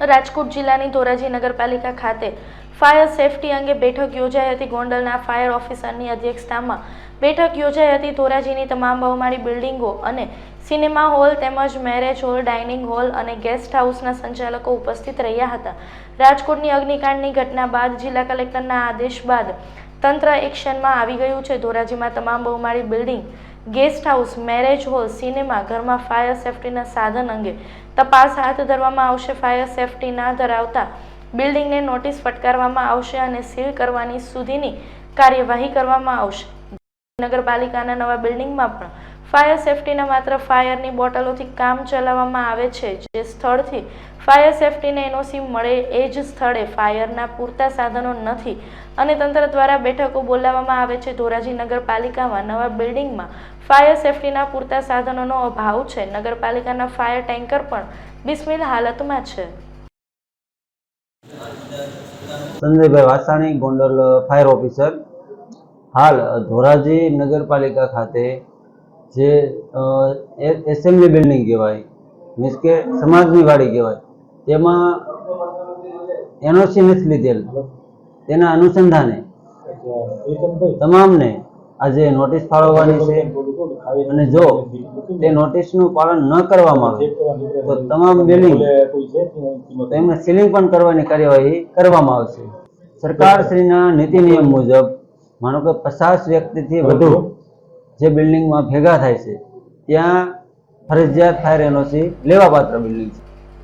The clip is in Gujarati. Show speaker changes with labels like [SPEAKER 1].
[SPEAKER 1] રાજકોટ જિલ્લાની ધોરાજી નગરપાલિકા ખાતે ફાયર સેફટી અંગે બેઠક યોજાઈ હતી. ગોંડલના ફાયર ઓફિસરની અધ્યક્ષતામાં બેઠક યોજાઈ હતી. ધોરાજીની તમામ બહુમાળી બિલ્ડિંગો અને સિનેમા હોલ તેમજ મેરેજ હોલ, ડાઇનિંગ હોલ અને ગેસ્ટ હાઉસના સંચાલકો ઉપસ્થિત રહ્યા હતા. રાજકોટની અગ્નિકાંડની ઘટના બાદ જિલ્લા કલેક્ટરના આદેશ બાદ તંત્ર એક્શનમાં આવી ગયું છે. ધોરાજીમાં તમામ બહુમાળી building, guest house, marriage hall, cinema, ઘરમાં ફાયર સેફટીના સાધન અંગે તપાસ હાથ ધરવામાં આવશે. ફાયર સેફટી ના ધરાવતા બિલ્ડિંગને નોટિસ ફટકારવામાં આવશે અને સીલ કરવાની સુધીની કાર્યવાહી કરવામાં આવશે. નગરપાલિકાના નવા બિલ્ડિંગમાં પણ ફાયર સેફટીના માત્ર ફાયરની બોટલોથી કામ ચલાવવામાં આવે છે, જે સ્થળથી ફાયર સેફટીને એનઓસી મળે એ જ સ્થળે ફાયરના પૂરતા સાધનો નથી. અને તંત્ર દ્વારા બેઠકો બોલાવવામાં આવે છે. ધોરાજી નગરપાલિકામાં નવા બિલ્ડિંગમાં ફાયર સેફટીના પૂરતા સાધનોનો અભાવ છે. નગરપાલિકાના ફાયર ટેન્કર પણ બિસ્મિલ હાલતમાં છે.
[SPEAKER 2] સંજયભાઈ વાસાણી, ગોંડલ ફાયર ઓફિસર. હાલ ધોરાજી નગરપાલિકા ખાતે જે એસેમ્બલી બિલ્ડિંગ કહેવાય, મીન્સ કે સમાજની વાડી કહેવાય, તેમાં એનઓસી નથી લીધેલ. તેના અનુસંધાને તમામને આજે નોટિસ ફાળવવાની છે. અને જો તે નોટિસનું પાલન ન કરવામાં આવે, તો તમામ બિલ્ડિંગ તેમને સીલિંગ પણ કરવાની કાર્યવાહી કરવામાં આવશે. સરકારશ્રીના નીતિ નિયમ મુજબ માનો કે પચાસ વ્યક્તિથી વધુ જે બિલ્ડિંગમાં ભેગા થાય છે ત્યાં ફરજિયાત ફાયર એનઓસી લેવાપાત્ર બિલ્ડિંગ છે.